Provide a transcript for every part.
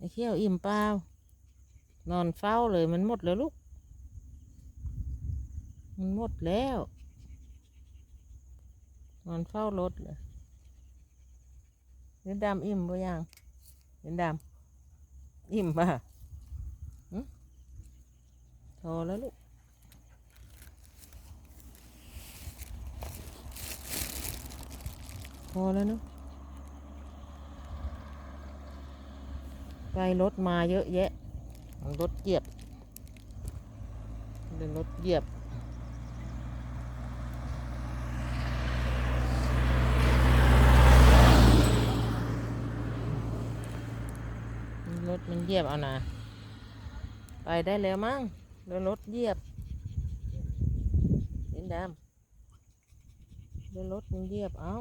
ไอ้เขี้ยวอิ่มเปล่านอนเฝ้าเลยมันหมดแล้วลูก มันหมดแล้ว นอนเฝ้ารถเลยเดี๋ยวดำอิ่มบ่ยังเดี๋ยวดำอิ่มป่ะโทรแล้วลูกพอแล้วเนอะ ไปรถมาเยอะแยะ รถเหยียบเป็นรถเหยียบรถมันเหยียบเอานะไปได้แล้วมั้งแล้วรถเหยียบเห็นดำแล้วรถมันเหยียบเอา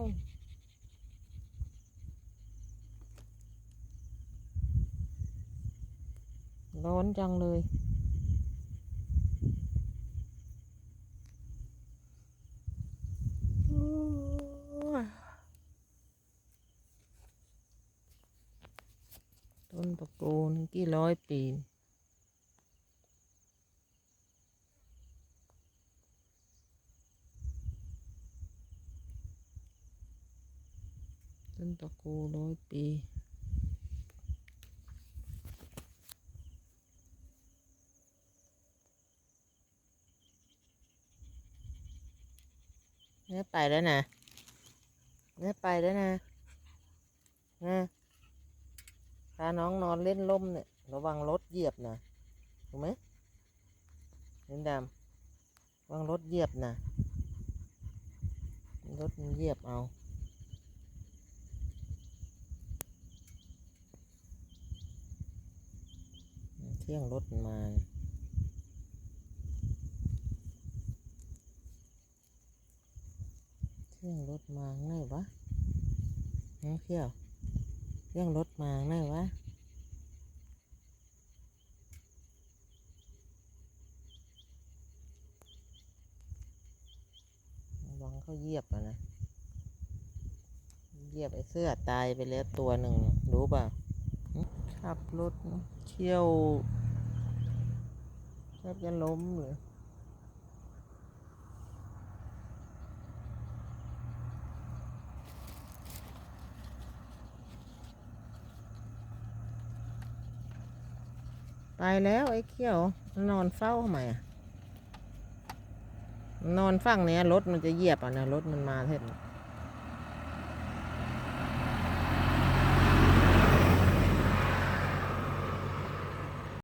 ร้อนจังเลย ต้นตะโกนกี่ร้อยปีต้นตะโกร้อยปี เนี่ยไปแล้วนะเนี่ยไปแล้วนะนะพาน้องนอนเล่นล่มเนี่ย ระวังรถเหยียบนะถูกไหมเล่นดำระวังรถเหยียบนะรถมันเหยียบเอาเที่ยงรถมา เนี่ยเที่ยงรถมาไงวะน้องเที่ยวเที่ยงรถมาไงวะระวังเขาเหยียบอะนะ เหยียบไอ้เสื้อตายไปแล้วตัวหนึ่งรู้เปล่าหึขับรถเที่ยวแทบจะล้มเลย ไปแล้วไอ้เขี้ยว นอนเฝ้าทำไมอะนอนฝั่งเนี้ยรถมันจะเหยียบอะนะรถมันมาเท่า